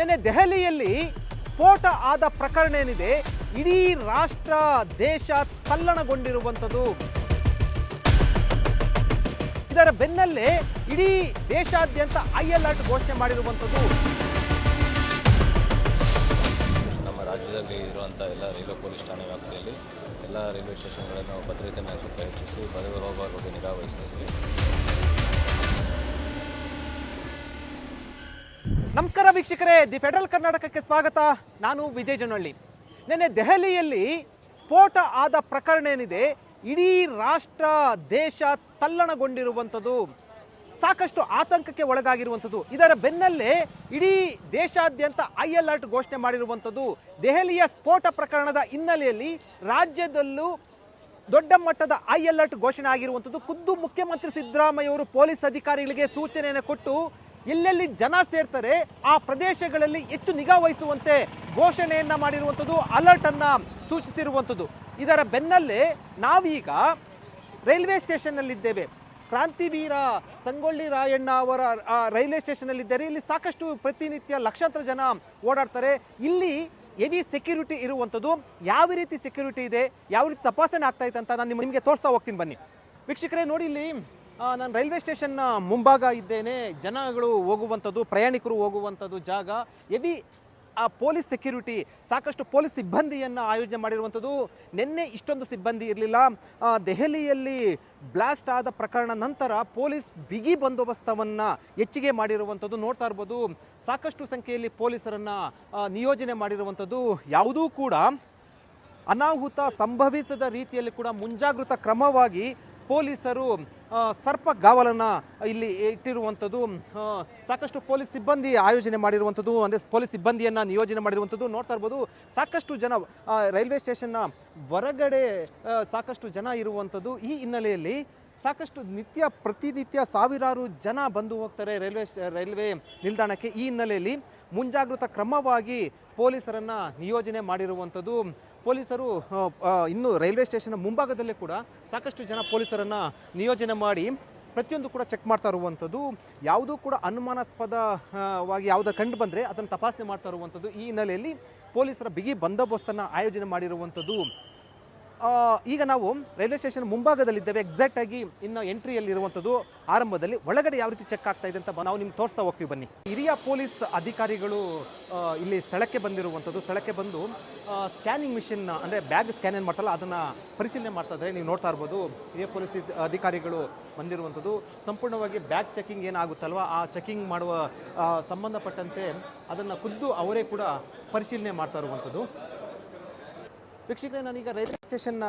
ನಿನ್ನೆ ದೆಹಲಿಯಲ್ಲಿ ಸ್ಫೋಟ ಆದ ಪ್ರಕರಣ ಏನಿದೆ? ಇಡೀ ರಾಷ್ಟ್ರ, ದೇಶ ತಲ್ಲಣಗೊಂಡಿರುವಂಥದ್ದು. ಇದರ ಬೆನ್ನಲ್ಲೇ ಇಡೀ ದೇಶಾದ್ಯಂತ ಐ ಅಲರ್ಟ್ ಘೋಷಣೆ ಮಾಡಿರುವಂಥದ್ದು. ನಮ್ಮ ರಾಜ್ಯದಲ್ಲಿ ಇರುವಂಥ ಎಲ್ಲ ರೈಲ್ವೆ ಪೊಲೀಸ್ ಠಾಣೆ ವ್ಯಾಪ್ತಿಯಲ್ಲಿ ಎಲ್ಲ ರೈಲ್ವೆ ಸ್ಟೇಷನ್ಗಳನ್ನು ಭದ್ರತೆಯನ್ನು ಸ್ವಲ್ಪ ಹೆಚ್ಚಿಸಿ ಬರೆಯುವ ಹೋಗುವ ಬಗ್ಗೆ ನಿಗಾ ವಹಿಸ್ತಾ ನಮಸ್ಕಾರ ವೀಕ್ಷಕರೇ, ದಿ ಫೆಡರಲ್ ಕರ್ನಾಟಕಕ್ಕೆ ಸ್ವಾಗತ. ನಾನು ವಿಜಯ್ ಜನಹಳ್ಳಿ ನಿನ್ನೆ ದೆಹಲಿಯಲ್ಲಿ ಸ್ಫೋಟ ಆದ ಪ್ರಕರಣ ಏನಿದೆ, ಇಡೀ ರಾಷ್ಟ್ರ, ದೇಶ ತಲ್ಲಣಗೊಂಡಿರುವಂಥದ್ದು, ಸಾಕಷ್ಟು ಆತಂಕಕ್ಕೆ ಒಳಗಾಗಿರುವಂಥದ್ದು. ಇದರ ಬೆನ್ನಲ್ಲೇ ಇಡೀ ದೇಶಾದ್ಯಂತ ಐ ಅಲರ್ಟ್ ಘೋಷಣೆ ಮಾಡಿರುವಂಥದ್ದು, ದೆಹಲಿಯ ಸ್ಫೋಟ ಪ್ರಕರಣದ ಹಿನ್ನೆಲೆಯಲ್ಲಿ ರಾಜ್ಯದಲ್ಲೂ ದೊಡ್ಡ ಮಟ್ಟದ ಐ ಅಲರ್ಟ್ ಘೋಷಣೆ ಆಗಿರುವಂಥದ್ದು. ಖುದ್ದು ಮುಖ್ಯಮಂತ್ರಿ ಸಿದ್ದರಾಮಯ್ಯ ಅವರು ಪೊಲೀಸ್ ಅಧಿಕಾರಿಗಳಿಗೆ ಸೂಚನೆಯನ್ನು ಕೊಟ್ಟು ಎಲ್ಲೆಲ್ಲಿ ಜನ ಸೇರ್ತಾರೆ, ಆ ಪ್ರದೇಶಗಳಲ್ಲಿ ಹೆಚ್ಚು ನಿಗಾ ವಹಿಸುವಂತೆ ಘೋಷಣೆಯನ್ನ ಮಾಡಿರುವಂಥದ್ದು ಅಲರ್ಟ್ ಅನ್ನ ಸೂಚಿಸಿರುವಂಥದ್ದು. ಇದರ ಬೆನ್ನಲ್ಲೇ ನಾವೀಗ ರೈಲ್ವೆ ಸ್ಟೇಷನ್ನಲ್ಲಿದ್ದೇವೆ. ಕ್ರಾಂತಿವೀರ ಸಂಗೊಳ್ಳಿ ರಾಯಣ್ಣ ಅವರ ರೈಲ್ವೆ ಸ್ಟೇಷನ್ನಲ್ಲಿದ್ದಾರೆ. ಇಲ್ಲಿ ಸಾಕಷ್ಟು ಪ್ರತಿನಿತ್ಯ ಲಕ್ಷಾಂತರ ಜನ ಓಡಾಡ್ತಾರೆ. ಇಲ್ಲಿ ಎವಿ ಸೆಕ್ಯೂರಿಟಿ ಇರುವಂಥದ್ದು. ಯಾವ ರೀತಿ ಸೆಕ್ಯೂರಿಟಿ ಇದೆ? ಯಾವ ರೀತಿ ತಪಾಸಣೆ ಆಗ್ತಾ ಅಂತ ನಾನು ನಿಮ್ಗೆ ತೋರಿಸ್ತಾ ಹೋಗ್ತೀನಿ ಬನ್ನಿ. ವೀಕ್ಷಕರೇ, ನೋಡಿ ಇಲ್ಲಿ ನಾನು ರೈಲ್ವೆ ಸ್ಟೇಷನ್ನ ಮುಂಭಾಗ ಇದ್ದೇನೆ. ಜನಗಳು ಹೋಗುವಂಥದ್ದು, ಪ್ರಯಾಣಿಕರು ಹೋಗುವಂಥದ್ದು ಜಾಗ. ಎಬಿ, ಆ ಪೊಲೀಸ್ ಸೆಕ್ಯೂರಿಟಿ ಸಾಕಷ್ಟು ಪೊಲೀಸ್ ಸಿಬ್ಬಂದಿಯನ್ನು ಆಯೋಜನೆ ಮಾಡಿರುವಂಥದ್ದು. ನಿನ್ನೆ ಇಷ್ಟೊಂದು ಸಿಬ್ಬಂದಿ ಇರಲಿಲ್ಲ. ದೆಹಲಿಯಲ್ಲಿ ಬ್ಲಾಸ್ಟ್ ಆದ ಪ್ರಕರಣ ನಂತರ ಪೊಲೀಸ್ ಬಿಗಿ ಬಂದೋಬಸ್ತವನ್ನು ಹೆಚ್ಚಿಗೆ ಮಾಡಿರುವಂಥದ್ದು ನೋಡ್ತಾ ಇರ್ಬೋದು. ಸಾಕಷ್ಟು ಸಂಖ್ಯೆಯಲ್ಲಿ ಪೊಲೀಸರನ್ನು ನಿಯೋಜನೆ ಮಾಡಿರುವಂಥದ್ದು. ಯಾವುದೂ ಕೂಡ ಅನಾಹುತ ಸಂಭವಿಸದ ರೀತಿಯಲ್ಲಿ ಕೂಡ ಮುಂಜಾಗೃತ ಕ್ರಮವಾಗಿ ಪೊಲೀಸರು ಸರ್ಪ ಸರ್ಪಗಾವಲನ್ನು ಇಲ್ಲಿ ಇಟ್ಟಿರುವಂಥದ್ದು ಸಾಕಷ್ಟು ಪೊಲೀಸ್ ಸಿಬ್ಬಂದಿ ಆಯೋಜನೆ ಮಾಡಿರುವಂಥದ್ದು, ಅಂದರೆ ಪೊಲೀಸ್ ಸಿಬ್ಬಂದಿಯನ್ನು ನಿಯೋಜನೆ ಮಾಡಿರುವಂಥದ್ದು ನೋಡ್ತಾ ಇರ್ಬೋದು. ಸಾಕಷ್ಟು ಜನ ರೈಲ್ವೆ ಸ್ಟೇಷನ್ನ ಹೊರಗಡೆ ಸಾಕಷ್ಟು ಜನ ಇರುವಂಥದ್ದು. ಈ ಹಿನ್ನೆಲೆಯಲ್ಲಿ ಸಾಕಷ್ಟು ನಿತ್ಯ, ಪ್ರತಿನಿತ್ಯ ಸಾವಿರಾರು ಜನ ಬಂದು ಹೋಗ್ತಾರೆ ರೈಲ್ವೆ ರೈಲ್ವೆ ನಿಲ್ದಾಣಕ್ಕೆ. ಈ ಹಿನ್ನೆಲೆಯಲ್ಲಿ ಮುಂಜಾಗೃತ ಕ್ರಮವಾಗಿ ಪೊಲೀಸರನ್ನು ನಿಯೋಜನೆ ಮಾಡಿರುವಂಥದ್ದು. ಪೊಲೀಸರು ಇನ್ನು ರೈಲ್ವೆ ಸ್ಟೇಷನ್ ಮುಂಭಾಗದಲ್ಲೇ ಕೂಡ ಸಾಕಷ್ಟು ಜನ ಪೊಲೀಸರನ್ನು ನಿಯೋಜನೆ ಮಾಡಿ ಪ್ರತಿಯೊಂದು ಕೂಡ ಚೆಕ್ ಮಾಡ್ತಾ ಇರುವಂಥದ್ದು. ಯಾವುದೂ ಕೂಡ ಅನುಮಾನಾಸ್ಪದವಾಗಿ ಯಾವುದೋ ಕಂಡು ಬಂದರೆ ಅದನ್ನು ತಪಾಸಣೆ ಮಾಡ್ತಾ ಇರುವಂಥದ್ದು ಈ ಹಿನ್ನೆಲೆಯಲ್ಲಿ ಪೊಲೀಸರ ಬಿಗಿ ಬಂದೋಬಸ್ತನ್ನು ಆಯೋಜನೆ ಮಾಡಿರುವಂಥದ್ದು. ಈಗ ನಾವು ರೈಲ್ವೆ ಸ್ಟೇಷನ್ ಮುಂಭಾಗದಲ್ಲಿದ್ದೇವೆ. ಎಕ್ಸಾಕ್ಟ್ ಆಗಿ ಇನ್ನು ಎಂಟ್ರಿಯಲ್ಲಿ ಇರುವಂಥದ್ದು ಆರಂಭದಲ್ಲಿ ಒಳಗಡೆ ಯಾವ ರೀತಿ ಚೆಕ್ ಆಗ್ತಾ ಇದೆ ಅಂತ ನಾವು ನಿಮ್ಗೆ ತೋರಿಸ್ತಾ ಹೋಗ್ತೀವಿ ಬನ್ನಿ. ಹಿರಿಯ ಪೊಲೀಸ್ ಅಧಿಕಾರಿಗಳು ಇಲ್ಲಿ ಸ್ಥಳಕ್ಕೆ ಬಂದಿರುವಂಥದ್ದು. ಸ್ಥಳಕ್ಕೆ ಬಂದು ಸ್ಕ್ಯಾನಿಂಗ್ ಮಿಷಿನ್ ಅಂದರೆ ಬ್ಯಾಗ್ ಸ್ಕ್ಯಾನ್ ಏನು ಮಾಡ್ತಲ್ಲ ಅದನ್ನು ಪರಿಶೀಲನೆ ಮಾಡ್ತಾ ಇದ್ದಾರೆ. ನೀವು ನೋಡ್ತಾ ಇರ್ಬೋದು, ಹಿರಿಯ ಪೊಲೀಸ್ ಅಧಿಕಾರಿಗಳು ಬಂದಿರುವಂಥದ್ದು. ಸಂಪೂರ್ಣವಾಗಿ ಬ್ಯಾಗ್ ಚೆಕಿಂಗ್ ಏನಾಗುತ್ತಲ್ವ? ಆ ಚೆಕಿಂಗ್ ಮಾಡುವ ಸಂಬಂಧಪಟ್ಟಂತೆ ಅದನ್ನು ಖುದ್ದು ಅವರೇ ಕೂಡ ಪರಿಶೀಲನೆ ಮಾಡ್ತಾ ಇರುವಂಥದ್ದು. ವೀಕ್ಷಕರೇ, ನಾನೀಗ ರೈಲ್ವೆ ಸ್ಟೇಷನ್ನ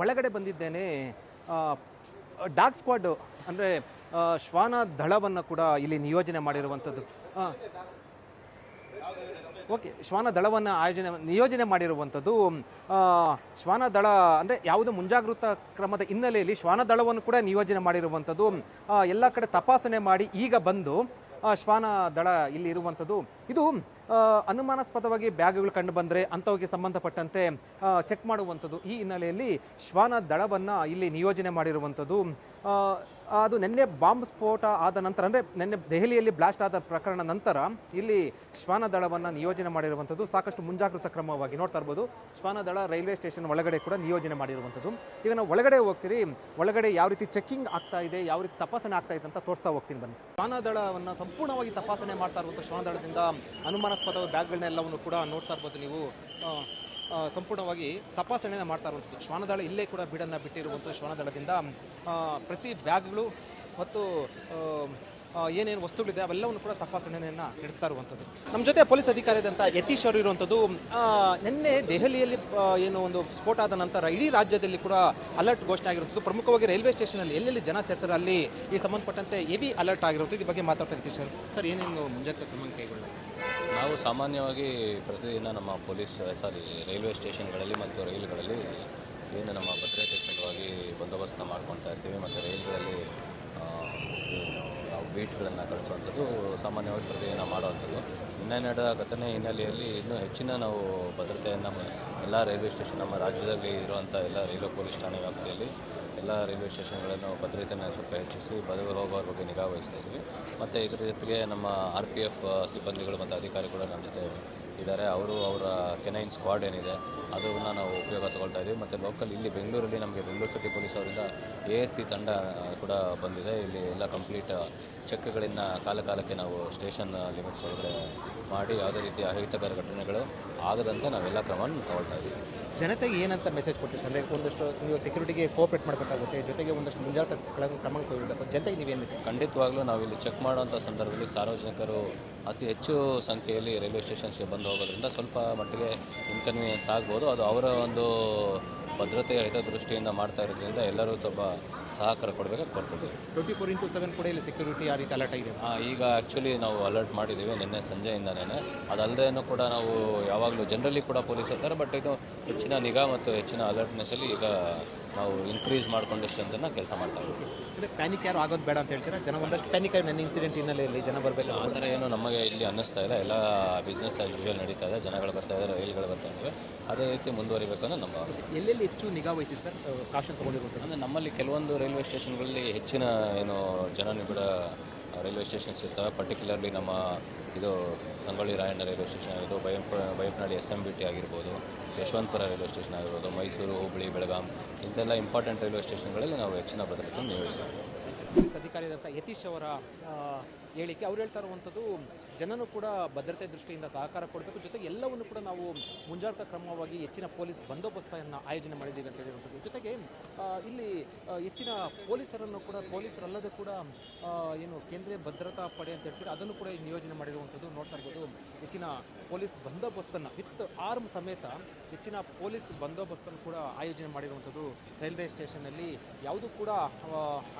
ಒಳಗಡೆ ಬಂದಿದ್ದೇನೆ. ಡಾಗ್ ಸ್ಕ್ವಾಡ್ ಅಂದರೆ ಶ್ವಾನ ದಳವನ್ನು ಕೂಡ ಇಲ್ಲಿ ನಿಯೋಜನೆ ಮಾಡಿರುವಂಥದ್ದು ಓಕೆ, ಶ್ವಾನ ದಳವನ್ನು ಆಯೋಜನೆ, ನಿಯೋಜನೆ ಮಾಡಿರುವಂಥದ್ದು ಶ್ವಾನ ದಳ ಅಂದರೆ ಯಾವುದೇ ಮುಂಜಾಗೃತ ಕ್ರಮದ ಹಿನ್ನೆಲೆಯಲ್ಲಿ ಶ್ವಾನ ದಳವನ್ನು ಕೂಡ ನಿಯೋಜನೆ ಮಾಡಿರುವಂಥದ್ದು ಎಲ್ಲ ಕಡೆ ತಪಾಸಣೆ ಮಾಡಿ ಈಗ ಬಂದು ಶ್ವಾನ ದಳ ಇಲ್ಲಿ ಇರುವಂಥದ್ದು ಇದು ಅನುಮಾನಾಸ್ಪದವಾಗಿ ಬ್ಯಾಗ್ಗಳು ಕಂಡು ಬಂದರೆ ಅಂಥವಿಗೆ ಸಂಬಂಧಪಟ್ಟಂತೆ ಚೆಕ್ ಮಾಡುವಂಥದ್ದು. ಈ ಹಿನ್ನೆಲೆಯಲ್ಲಿ ಶ್ವಾನ ದಳವನ್ನು ಇಲ್ಲಿ ನಿಯೋಜನೆ ಮಾಡಿರುವಂಥದ್ದು. ಅದು ನಿನ್ನೆ ಬಾಂಬ್ ಸ್ಫೋಟ ಆದ ನಂತರ, ಅಂದರೆ ನಿನ್ನೆ ದೆಹಲಿಯಲ್ಲಿ ಬ್ಲಾಸ್ಟ್ ಆದ ಪ್ರಕರಣ ನಂತರ ಇಲ್ಲಿ ಶ್ವಾನ ದಳವನ್ನು ನಿಯೋಜನೆ ಮಾಡಿರುವಂಥದ್ದು ಸಾಕಷ್ಟು ಮುಂಜಾಗ್ರತಾ ಕ್ರಮವಾಗಿ ನೋಡ್ತಾ ಇರ್ಬೋದು. ಶ್ವಾನ ದಳ ರೈಲ್ವೆ ಸ್ಟೇಷನ್ ಒಳಗಡೆ ಕೂಡ ನಿಯೋಜನೆ ಮಾಡಿರುವಂಥದ್ದು. ಈಗ ನಾವು ಒಳಗಡೆ ಹೋಗ್ತೀರಿ. ಒಳಗಡೆ ಯಾವ ರೀತಿ ಚೆಕ್ಕಿಂಗ್ ಆಗ್ತಾ ಇದೆ, ಯಾವ ರೀತಿ ತಪಾಸಣೆ ಆಗ್ತಾ ಇದೆ ಅಂತ ತೋರಿಸ್ತಾ ಹೋಗ್ತೀನಿ ಬನ್ನಿ. ಶ್ವಾನ ದಳವನ್ನು ಸಂಪೂರ್ಣವಾಗಿ ತಪಾಸಣೆ ಮಾಡ್ತಾ ಇರುವಂಥ ಶ್ವಾನ ದಳದಿಂದ ಅನುಮಾನಾಸ್ಪದ ಬ್ಯಾಗ್ಗಳನ್ನೆಲ್ಲವನ್ನು ಕೂಡ ನೋಡ್ತಾ ಇರ್ಬೋದು ನೀವು. ಸಂಪೂರ್ಣವಾಗಿ ತಪಾಸಣೆಯನ್ನು ಮಾಡ್ತಾ ಇರುವಂಥದ್ದು ಶ್ವಾನದಳ ಇಲ್ಲೇ ಕೂಡ ಬೀಡನ್ನು ಬಿಟ್ಟಿರುವಂಥ ಶ್ವಾನದಳದಿಂದ. ಪ್ರತಿ ಬ್ಯಾಗ್ಗಳು ಮತ್ತು ಏನೇನು ವಸ್ತುಗಳಿದೆ ಅವೆಲ್ಲವನ್ನು ಕೂಡ ತಪಾಸಣೆಯನ್ನು ನಡೆಸ್ತಾ ಇರುವಂಥದ್ದು ನಮ್ಮ ಜೊತೆ ಪೊಲೀಸ್ ಅಧಿಕಾರಿಯಾದಂಥ ಯತೀಶ್ ಅವರು ಇರುವಂಥದ್ದು ನಿನ್ನೆ ದೆಹಲಿಯಲ್ಲಿ ಏನು ಒಂದು ಸ್ಫೋಟ ಆದ ನಂತರ ಇಡೀ ರಾಜ್ಯದಲ್ಲಿ ಕೂಡ ಅಲರ್ಟ್ ಘೋಷಣೆ ಆಗಿರುವಂಥದ್ದು. ಪ್ರಮುಖವಾಗಿ ರೈಲ್ವೆ ಸ್ಟೇಷನಲ್ಲಿ ಎಲ್ಲೆಲ್ಲಿ ಜನ ಸೇರ್ತಾರೆ ಅಲ್ಲಿ ಈ ಸಂಬಂಧಪಟ್ಟಂತೆ ಎವಿ ಅಲರ್ಟ್ ಆಗಿರುವಂಥದ್ದು. ಈ ಬಗ್ಗೆ ಮಾತಾಡ್ತಾ ಇರ್ತೀವಿ ಸರ್. ಸರ್, ಏನೇನು ಮುಂಜಾಗ್ರತಾ ಕ್ರಮ ಕೈಗೊಳ್ಳಿ ನಾವು ಸಾಮಾನ್ಯವಾಗಿ ಪ್ರತಿದಿನ ನಮ್ಮ ಪೊಲೀಸ್ ಸಾರಿ ರೈಲ್ವೆ ಸ್ಟೇಷನ್ಗಳಲ್ಲಿ ಮತ್ತು ರೈಲುಗಳಲ್ಲಿ ಏನು ನಮ್ಮ ಭದ್ರತೆ ಸಲುವಾಗಿ ಬಂದೋಬಸ್ತ್ನ ಮಾಡ್ಕೊತಾ ಇರ್ತೀವಿ. ಮತ್ತು ರೈಲ್ಗಳಲ್ಲಿ ಬೀಟ್ಗಳನ್ನು ಕಳಿಸುವಂಥದ್ದು, ಸಾಮಾನ್ಯವಾಗಿ ಪ್ರತಿದಿನ ಮಾಡುವಂಥದ್ದು. ನಿನ್ನೆ ನಡೆದ ಘಟನೆ ಹಿನ್ನೆಲೆಯಲ್ಲಿ ಇನ್ನೂ ಹೆಚ್ಚಿನ ನಾವು ಭದ್ರತೆಯನ್ನು ಎಲ್ಲ ರೈಲ್ವೆ ಸ್ಟೇಷನ್, ನಮ್ಮ ರಾಜ್ಯದಲ್ಲಿ ಇರುವಂಥ ಎಲ್ಲ ರೈಲ್ವೆ ಪೊಲೀಸ್ ಠಾಣೆ ವ್ಯಾಪ್ತಿಯಲ್ಲಿ ಎಲ್ಲ ರೈಲ್ವೆ ಸ್ಟೇಷನ್ಗಳನ್ನು ಭದ್ರತೆಯನ್ನು ಸ್ವಲ್ಪ ಹೆಚ್ಚಿಸಿ, ಬದಲು ಹೋಗೋರ ಬಗ್ಗೆ ನಿಗಾ ವಹಿಸ್ತಾ ಇದ್ವಿ. ಮತ್ತು ಇದರ ಜೊತೆಗೆ ನಮ್ಮ ಆರ್ ಪಿ ಎಫ್, ಸಿಬ್ಬಂದಿಗಳು ಮತ್ತು ಅಧಿಕಾರಿಗಳು ನಮ್ಮ ಜೊತೆ ಇದ್ದಾರೆ. ಅವರು ಅವರ ಕೆನೈನ್ ಸ್ಕ್ವಾಡ್ ಏನಿದೆ, ಅದನ್ನ ನಾವು ಉಪಯೋಗ ತಗೊಳ್ತಾ ಇದ್ದೀವಿ ಮತ್ತು ಲೋಕಲ್ ಇಲ್ಲಿ ಬೆಂಗಳೂರಲ್ಲಿ ನಮಗೆ ಬೆಂಗಳೂರು ಸಿಟಿ ಪೊಲೀಸ್ ಅವರಿಂದ ಎ ಎಸ್ ಸಿ ತಂಡ ಕೂಡ ಬಂದಿದೆ. ಇಲ್ಲಿ ಎಲ್ಲ ಕಂಪ್ಲೀಟ್ ಚೆಕ್ಗಳಿಂದ ಕಾಲ ಕಾಲಕ್ಕೆ ನಾವು ಸ್ಟೇಷನ್ ಲಿಮಿಟ್ಸ್ ಒಳಗಡೆ ಮಾಡಿ, ಯಾವುದೇ ರೀತಿಯ ಅಹಿತಕರ ಘಟನೆಗಳು ಆಗದಂತೆ ನಾವೆಲ್ಲ ಕ್ರಮವನ್ನು ತಗೊಳ್ತಾ ಇದ್ದೀವಿ ಜನತೆಗೆ ಏನಂತ ಮೆಸೇಜ್ ಕೊಡ್ತೀವಿ ಅಂದರೆ ಒಂದಷ್ಟು ನೀವು ಸೆಕ್ಯೂರಿಟಿಗೆ ಕೋಪರೇಟ್ ಮಾಡಬೇಕಾಗುತ್ತೆ, ಜೊತೆಗೆ ಒಂದಷ್ಟು ಮುಂಜಾಗ್ರತಾ ಕ್ರಮ ಕೈಗೊಳ್ಳಬೇಕು ಜನತೆಗೆ ನೀವೇನು ಮೆಸೇಜ್ ಖಂಡಿತವಾಗ್ಲೂ ನಾವಿಲ್ಲಿ ಚೆಕ್ ಮಾಡುವಂಥ ಸಂದರ್ಭದಲ್ಲಿ ಸಾರ್ವಜನಿಕರು ಅತಿ ಹೆಚ್ಚು ಸಂಖ್ಯೆಯಲ್ಲಿ ರೈಲ್ವೆ ಸ್ಟೇಷನ್ಸ್ಗೆ ಬಂದು ಹೋಗೋದ್ರಿಂದ ಸ್ವಲ್ಪ ಮಟ್ಟಿಗೆ ಇನ್ಕನ್ವೀನಿಯನ್ಸ್ ಆಗ್ಬೋದು. ಅದು ಅವರ ಒಂದು ಭದ್ರತೆಯ ಹಿತದೃಷ್ಟಿಯಿಂದ ಮಾಡ್ತಾ ಇರೋದ್ರಿಂದ ಎಲ್ಲರೂ ತುಂಬ ಸಹಕಾರ ಕೊಡಬೇಕಾಗಿ ಕೊಡ್ತೀವಿ ಟ್ವೆಂಟಿ ಫೋರ್ ಇಂಟು ಸೆವೆನ್ ಕೂಡ ಇಲ್ಲಿ ಸೆಕ್ಯೂರಿಟಿ ಆ ರೀತಿ ಅಲರ್ಟ್ ಆಗಿದೆ. ಹಾಂ ಈಗ ಆ್ಯಕ್ಚುಲಿ ನಾವು ಅಲರ್ಟ್ ಮಾಡಿದ್ದೀವಿ ನಿನ್ನೆ ಸಂಜೆಯಿಂದನೇ ಅದಲ್ಲದೇನೂ ಕೂಡ ನಾವು ಯಾವಾಗಲೂ ಜನರಲಿ ಕೂಡ ಪೊಲೀಸ್ ಇರ್ತಾರೆ ಬಟ್ ಇದು ಹೆಚ್ಚಿನ ನಿಗಾ ಮತ್ತು ಹೆಚ್ಚಿನ ಅಲರ್ಟ್ನೆಸ್ಸಲ್ಲಿ ಈಗ ನಾವು ಇನ್ಕ್ರೀಸ್ ಮಾಡ್ಕೊಂಡಷ್ಟು ಅಂತ ಕೆಲಸ ಮಾಡ್ತಾ ಇದ್ದೀವಿ. ಪ್ಯಾನಿಕ್ ಯಾರು ಆಗೋದು ಬೇಡ ಅಂತ ಹೇಳ್ತೀರಾ? ಜನ ಒಂದಷ್ಟು ಪ್ಯಾನಿಕ್ ಆಗಿ ನನ್ನ ಇನ್ಸಿಡೆಂಟ್ ಹಿನ್ನೆಲೆಯಲ್ಲಿ ಜನ ಬರಬೇಕು. ಆ ಥರ ಏನು ನಮಗೆ ಇಲ್ಲಿ ಅನ್ನಿಸ್ತಾ ಇಲ್ಲ. ಎಲ್ಲ ಬಿಸ್ನೆಸ್ ಆಸ್ ಯೂಶುವಲ್ ನಡೀತಾ ಇದೆ. ಜನಗಳು ಬರ್ತಾ ಇದ್ದಾರೆ ರೈಲ್ಗಳು ಬರ್ತಾ ಇದ್ದಾವೆ ಅದೇ ರೀತಿ ಮುಂದುವರಿಬೇಕು ಅನ್ನೋ ನಮ್ಮ ಎಲ್ಲೆಲ್ಲಿ ಹೆಚ್ಚು ನಿಗಾ ವಹಿಸಿ ಸರ್ ಕಾಶನ್ ತಗೊಂಡಿರುವಂಥದ್ದು ಅಂದರೆ ನಮ್ಮಲ್ಲಿ ಕೆಲವೊಂದು ರೈಲ್ವೆ ಸ್ಟೇಷನ್ಗಳಲ್ಲಿ ಹೆಚ್ಚಿನ, ಏನು ಜನನಿಬಿಡ ರೈಲ್ವೆ ಸ್ಟೇಷನ್ಸ್ ಇರ್ತವೆ. ಪರ್ಟಿಕ್ಯುಲರ್ಲಿ ನಮ್ಮ ಇದು ಸಂಗೊಳ್ಳಿ ರಾಯಣ್ಣ ರೈಲ್ವೆ ಸ್ಟೇಷನ್ ಆಗಿರ್ಬೋದು ಬೈಂಪ Baiyappanahalli S M B T ಆಗಿರ್ಬೋದು, ಯಶವಂತಪುರ ರೈಲ್ವೆ ಸ್ಟೇಷನ್ ಆಗಿರ್ಬೋದು, ಮೈಸೂರು ಹುಬ್ಬಳ್ಳಿ ಬೆಳಗಾಂ, ಇಂಥೆಲ್ಲ ಇಂಪಾರ್ಟೆಂಟ್ ರೈಲ್ವೆ ಸ್ಟೇಷನ್ಗಳಲ್ಲಿ ನಾವು ಹೆಚ್ಚಿನ ಭದ್ರತೆಯನ್ನು ನಿಯೋಜಿಸ್ತೀವಿ. ಪೊಲೀಸ್ ಅಧಿಕಾರಿಯಾದಂಥ ಯತೀಶ್ ಅವರ ಹೇಳಿಕೆ. ಅವ್ರು ಹೇಳ್ತಾ ಇರುವಂಥದ್ದು, ಜನನು ಕೂಡ ಭದ್ರತೆ ದೃಷ್ಟಿಯಿಂದ ಸಹಕಾರ ಕೊಡಬೇಕು. ಜೊತೆಗೆ ಎಲ್ಲವನ್ನು ಕೂಡ ನಾವು ಮುಂಜಾಗ್ರತಾ ಕ್ರಮವಾಗಿ ಹೆಚ್ಚಿನ ಪೊಲೀಸ್ ಬಂದೋಬಸ್ತನ್ನು ಆಯೋಜನೆ ಮಾಡಿದ್ದೀವಿ ಅಂತ ಹೇಳಿರುವಂಥದ್ದು. ಜೊತೆಗೆ ಇಲ್ಲಿ ಹೆಚ್ಚಿನ ಪೊಲೀಸರನ್ನು ಕೂಡ, ಪೊಲೀಸರಲ್ಲದೆ ಕೂಡ ಏನು ಕೇಂದ್ರೀಯ ಭದ್ರತಾ ಪಡೆ ಅಂತ ಹೇಳ್ತೀರಿ, ಅದನ್ನು ಕೂಡ ನಿಯೋಜನೆ ಮಾಡಿರುವಂಥದ್ದು ನೋಡ್ತಾ ಇರ್ಬೋದು. ಹೆಚ್ಚಿನ ಪೊಲೀಸ್ ಬಂದೋಬಸ್ತನ್ನು ವಿತ್ ಆರ್ಮ್ ಸಮೇತ ಹೆಚ್ಚಿನ ಪೊಲೀಸ್ ಬಂದೋಬಸ್ತನ್ನು ಕೂಡ ಆಯೋಜನೆ ಮಾಡಿರುವಂಥದ್ದು ರೈಲ್ವೆ ಸ್ಟೇಷನ್ನಲ್ಲಿ. ಯಾವುದೂ ಕೂಡ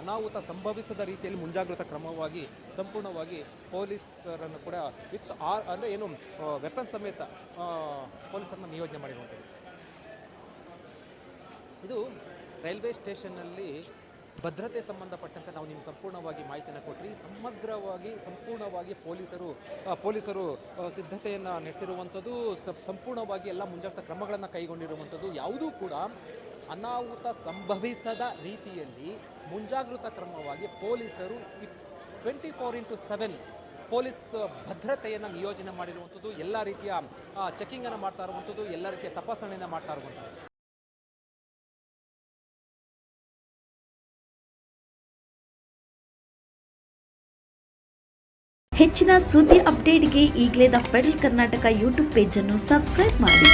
ಅನಾಹುತ ಸಂಭವಿಸದ ರೀತಿಯಲ್ಲಿ ಮುಂಜಾಗ್ರತಾ ಕ್ರಮವಾಗಿ ಸಂಪೂರ್ಣವಾಗಿ ಪೊಲೀಸರನ್ನು ಕೂಡ ವಿತ್ ಆರ್ ಅಂದರೆ ಏನು ವೆಪನ್ ಸಮೇತ ಪೊಲೀಸರನ್ನು ನಿಯೋಜನೆ ಮಾಡಿರುವಂಥದ್ದು. ಇದು ರೈಲ್ವೆ ಸ್ಟೇಷನ್ನಲ್ಲಿ ಭದ್ರತೆ ಸಂಬಂಧಪಟ್ಟಂತೆ ನಾವು ನಿಮ್ಗೆ ಸಂಪೂರ್ಣವಾಗಿ ಮಾಹಿತಿಯನ್ನು ಕೊಟ್ರಿ. ಸಮಗ್ರವಾಗಿ, ಸಂಪೂರ್ಣವಾಗಿ ಪೊಲೀಸರು ಪೊಲೀಸರು ಸಿದ್ಧತೆಯನ್ನು ನಡೆಸಿರುವಂಥದ್ದು ಸಂಪೂರ್ಣವಾಗಿ ಎಲ್ಲ ಮುಂಜಾಗ್ರತಾ ಕ್ರಮಗಳನ್ನು ಕೈಗೊಂಡಿರುವಂಥದ್ದು ಯಾವುದೂ ಕೂಡ ಅನಾಹುತ ಸಂಭವಿಸದ ರೀತಿಯಲ್ಲಿ ಮುಂಜಾಗೃತಾ ಕ್ರಮವಾಗಿ ಪೊಲೀಸರು twenty four into seven police ಭದ್ರತೆಯನ್ನು ನಿಯೋಜನೆ ಮಾಡಿರುವಂಥದ್ದು, ಎಲ್ಲ ರೀತಿಯ ಚೆಕಿಂಗನ್ನು ಮಾಡ್ತಾ ಇರುವಂಥದ್ದು, ಎಲ್ಲ ರೀತಿಯ ತಪಾಸಣೆಯನ್ನು ಮಾಡ್ತಾ ಇರುವಂಥದ್ದು. ಹೆಚ್ಚಿನ ಸುದ್ದಿ ಅಪ್ಡೇಟ್ಗೆ ಈಗಲೇ ದ ಫೆಡರಲ್ ಕರ್ನಾಟಕ ಯೂಟ್ಯೂಬ್ ಪೇಜನ್ನು ಸಬ್ಸ್ಕ್ರೈಬ್ ಮಾಡಿ.